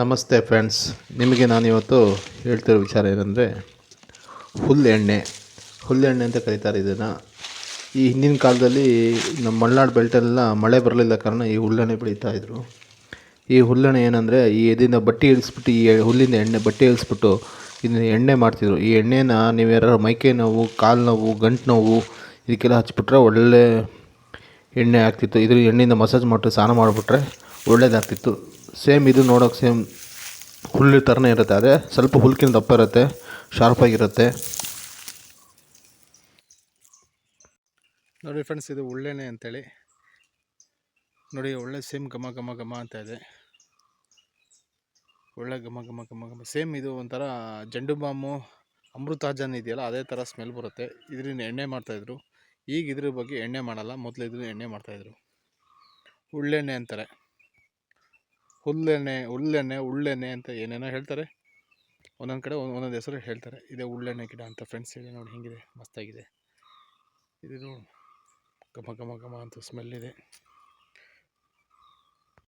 ನಮಸ್ತೆ ಫ್ರೆಂಡ್ಸ್. ನಿಮಗೆ ನಾನಿವತ್ತು ಹೇಳ್ತಿರೋ ವಿಚಾರ ಏನಂದರೆ ಹುಲ್ಲೆಣ್ಣೆ ಹುಲ್ಲೆಣ್ಣೆ ಅಂತ ಕರೀತಾರೆ ಇದನ್ನು. ಈ ಹಿಂದಿನ ಕಾಲದಲ್ಲಿ ನಮ್ಮ ಮಲೆನಾಡು ಬೆಲ್ಟೆಲ್ಲ ಮಳೆ ಬರಲಿಲ್ಲ ಕಾರಣ ಈ ಹುಲ್ಲೆಣ್ಣೆ ಬೆಳೀತಾಯಿದ್ರು ಈ ಹುಲ್ಲೆಣ್ಣೆ ಏನಂದರೆ, ಈ ಇದರಿಂದ ಬಟ್ಟೆ ಇಳಿಸ್ಬಿಟ್ಟು, ಈ ಹುಲ್ಲಿಂದ ಎಣ್ಣೆ ಬಟ್ಟೆ ಇಳಿಸ್ಬಿಟ್ಟು ಇದನ್ನ ಎಣ್ಣೆ ಮಾಡ್ತಿದ್ರು. ಈ ಎಣ್ಣೆನ ನೀವು ಯಾರು ಮೈಕೈ ನೋವು, ಕಾಲು ನೋವು, ಗಂಟು ನೋವು, ಇದಕ್ಕೆಲ್ಲ ಹಚ್ಬಿಟ್ರೆ ಒಳ್ಳೆ ಎಣ್ಣೆ ಆಗ್ತಿತ್ತು. ಇದ್ರ ಎಣ್ಣೆಯಿಂದ ಮಸಾಜ್ ಮಾಡಿ ಸ್ನಾನ ಮಾಡಿಬಿಟ್ರೆ ಒಳ್ಳೇದಾಗ್ತಿತ್ತು. ಸೇಮ್ ಇದು ನೋಡೋಕೆ ಸೇಮ್ ಹುಲ್ಲು ಥರನೇ ಇರುತ್ತೆ. ಅದೇ ಸ್ವಲ್ಪ ಹುಲ್ಕಿನ ದಪ್ಪ ಇರುತ್ತೆ ಶಾರ್ಪಾಗಿರುತ್ತೆ ನೋಡಿ ಫ್ರೆಂಡ್ಸ್ ಇದು ಒಳ್ಳೆನೇ ಅಂತೇಳಿ. ನೋಡಿ ಒಳ್ಳೆ ಸೇಮ್ ಘಮ ಘಮ ಘಮ ಅಂತ ಇದೆ. ಒಳ್ಳೆ ಘಮ ಘಮ ಘಮ ಘಮ. ಸೇಮ್ ಇದು ಒಂಥರ ಜಂಡು ಬಾಂಬು ಅಮೃತಾಜನ್ ಇದೆಯಲ್ಲ, ಅದೇ ಥರ ಸ್ಮೆಲ್ ಬರುತ್ತೆ. ಇದರಿಂದ ಎಣ್ಣೆ ಮಾಡ್ತಾಯಿದ್ರು ಈಗ ಇದ್ರ ಬಗ್ಗೆ ಎಣ್ಣೆ ಮಾಡಲ್ಲ, ಮೊದಲು ಇದ್ರ ಎಣ್ಣೆ ಮಾಡ್ತಾಯಿದ್ರು ಉಳ್ಳೆಣ್ಣೆ ಅಂತಾರೆ. ಹುಲ್ಲೆಣ್ಣೆ ಹುಲ್ಲೆಣ್ಣೆ, ಉಳ್ಳೆಣ್ಣೆ ಅಂತ ಏನೇನೋ ಹೇಳ್ತಾರೆ. ಒಂದೊಂದು ಕಡೆ ಒಂದೊಂದು ಹೆಸರು ಹೇಳ್ತಾರೆ. ಇದೇ ಉಳ್ಳೆಣ್ಣೆ ಗಿಡ ಅಂತ ಫ್ರೆಂಡ್ಸ್ ಇದೆ ನೋಡಿ ಹಿಂಗಿದೆ, ಮಸ್ತಾಗಿದೆ. ಇದು ಘಮ ಘಮ ಘಮ ಅಂತ ಸ್ಮೆಲ್ ಇದೆ.